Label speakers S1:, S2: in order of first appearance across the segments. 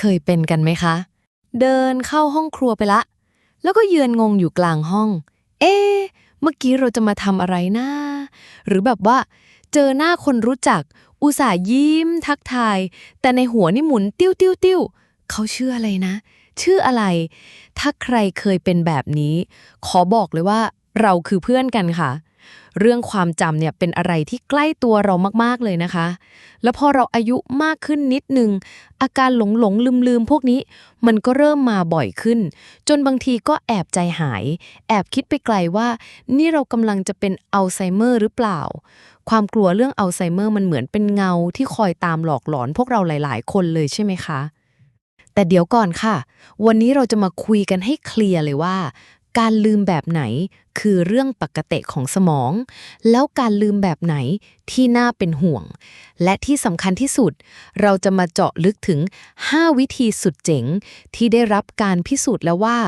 S1: เคยเป็นกันไหมคะ เดินเข้าห้องครัวไปละ แล้วก็ยืนงงอยู่กลางห้อง เอ๊ะเมื่อกี้เราจะมาทำอะไรนะ หรือแบบว่า เจอหน้าคนรู้จัก อุตส่าห์ยิ้มทักทาย แต่ในหัวนี่หมุนติ้วติ้วติ้วเขาชื่ออะไรนะ ชื่ออะไร ถ้าใครเคยเป็นแบบนี้ ขอบอกเลยว่า เราคือเพื่อนกันค่ะ เรื่องความจำเนี่ยเป็นอะไรที่ใกล้ตัวเรามากๆเลยนะคะ แล้วพอเราอายุมากขึ้นนิดนึง อาการหลงหลงลืมลืมพวกนี้ มันก็เริ่มมาบ่อยขึ้น จนบางทีก็แอบใจหาย แอบคิดไปไกลว่า นี่เรากำลังจะเป็นอัลไซเมอร์หรือเปล่า ความกลัวเรื่องอัลไซเมอร์มันเหมือนเป็นเงาที่คอยตามหลอกหลอนพวกเราหลาย ๆ คนเลยใช่ไหมคะแต่เดี๋ยวก่อนค่ะ วันนี้เราจะมาคุยกันให้เคลียร์เลยว่า การลืมแบบไหนคือเรื่องปกติของสมอง แล้วการลืมแบบไหนที่น่าเป็นห่วง และที่สำคัญที่สุด เราจะมาเจาะลึกถึง 5 วิธีสุดเจ๋ง ที่ได้รับการพิสูจน์แล้วว่า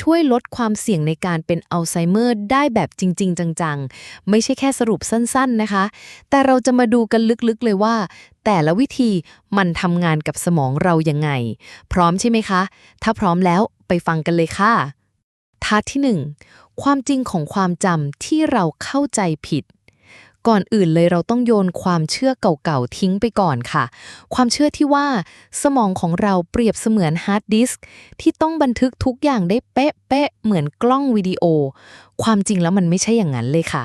S1: ช่วยลดความเสี่ยงในการเป็นอัลไซเมอร์ได้แบบจริง ๆ จัง ๆ ไม่ใช่แค่สรุปสั้น ๆ นะคะ แต่เราจะมาดูกันลึกๆเลยว่า แต่ละวิธีมันทำงานกับสมองเรายังไง พร้อมใช่ไหมคะ ถ้าพร้อมแล้วไปฟังกันเลยค่ะ ท่าที่ 1 ความจริงของความจำที่เราเข้าใจผิด ก่อนอื่นเลยเราต้องโยนความเชื่อเก่าๆทิ้งไปก่อนค่ะ ความเชื่อที่ว่า สมองของเราเปรียบเสมือนฮาร์ดดิสก์ที่ต้องบันทึกทุกอย่างได้เป๊ะๆเหมือนกล้องวิดีโอ ความจริงแล้วมันไม่ใช่อย่างนั้นเลยค่ะ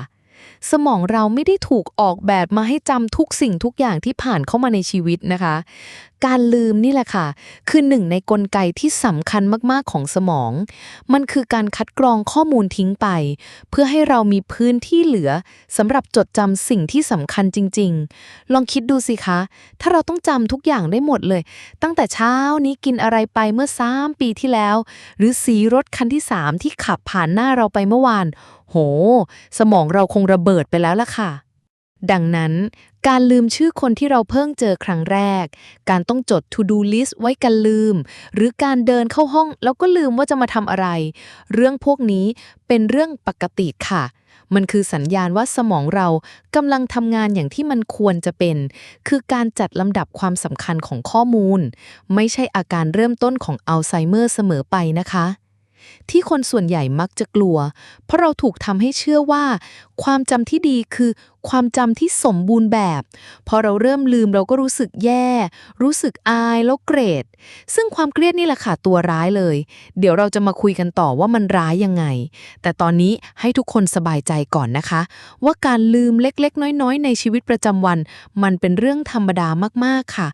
S1: สมองเราไม่ได้ถูกออกแบบมาให้จำทุกสิ่งทุกอย่างที่ผ่านเข้ามาในชีวิตนะคะ การลืมนี่แหละค่ะ คือหนึ่งในกลไกที่สำคัญมากๆของสมอง มันคือการคัดกรองข้อมูลทิ้งไป เพื่อให้เรามีพื้นที่เหลือสำหรับจดจำสิ่งที่สำคัญจริง ๆ ลองคิดดูสิคะ ถ้าเราต้องจำทุกอย่างได้หมดเลย ตั้งแต่เช้านี้กินอะไรไปเมื่อ3ปีที่แล้ว หรือสีรถคันที่ 3 ที่ขับผ่านหน้าเราไปเมื่อวาน โห สมองเราคงระเบิดไปแล้วล่ะค่ะ ดังนั้น การลืมชื่อคนที่เราเพิ่งเจอครั้งแรก การต้องจด to do list ไว้กันลืม หรือการเดินเข้าห้องแล้วก็ลืมว่าจะมาทำอะไร เรื่องพวกนี้เป็นเรื่องปกติค่ะมันคือสัญญาณว่าสมองเรากำลังทำงานอย่างที่มันควรจะเป็น คือการจัดลำดับความสำคัญของข้อมูล ไม่ใช่อาการเริ่มต้นของอัลไซเมอร์เสมอไปนะคะ ที่คนส่วนใหญ่มักจะกลัว เพราะเราถูกทำให้เชื่อว่า ความจำที่ดีคือความจำที่สมบูรณ์แบบ พอเราเริ่มลืมเราก็รู้สึกแย่ รู้สึกอายแล้วเกรด ซึ่งความเครียดนี่แหละค่ะตัวร้ายเลย เดี๋ยวเราจะมาคุยกันต่อว่ามันร้ายยังไง แต่ตอนนี้ให้ทุกคนสบายใจก่อนนะคะ ว่าการลืมเล็กๆ น้อยๆ ในชีวิตประจำวัน มันเป็นเรื่องธรรมดามากๆค่ะ